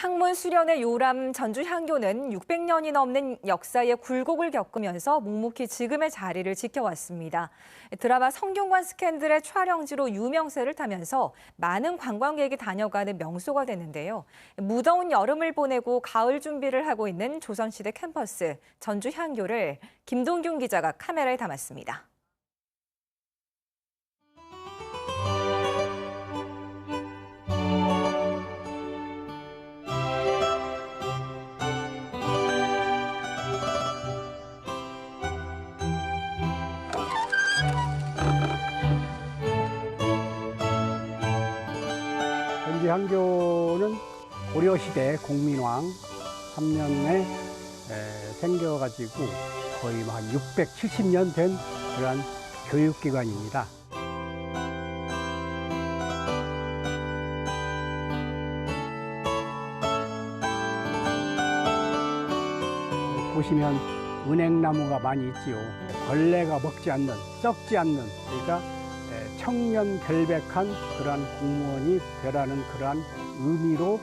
학문 수련의 요람 전주 향교는 600년이 넘는 역사의 굴곡을 겪으면서 묵묵히 지금의 자리를 지켜왔습니다. 드라마 성균관 스캔들의 촬영지로 유명세를 타면서 많은 관광객이 다녀가는 명소가 됐는데요. 무더운 여름을 보내고 가을 준비를 하고 있는 조선시대 캠퍼스 전주 향교를 김동균 기자가 카메라에 담았습니다. 향교는 고려시대 공민왕 3년에 생겨가지고 거의 뭐한 670년 된 그러한 교육기관입니다. 보시면 은행나무가 많이 있지요. 벌레가 먹지 않는, 썩지 않는, 그러니까 에, 청년 결백한 그러한 공무원이 되라는 그러한 의미로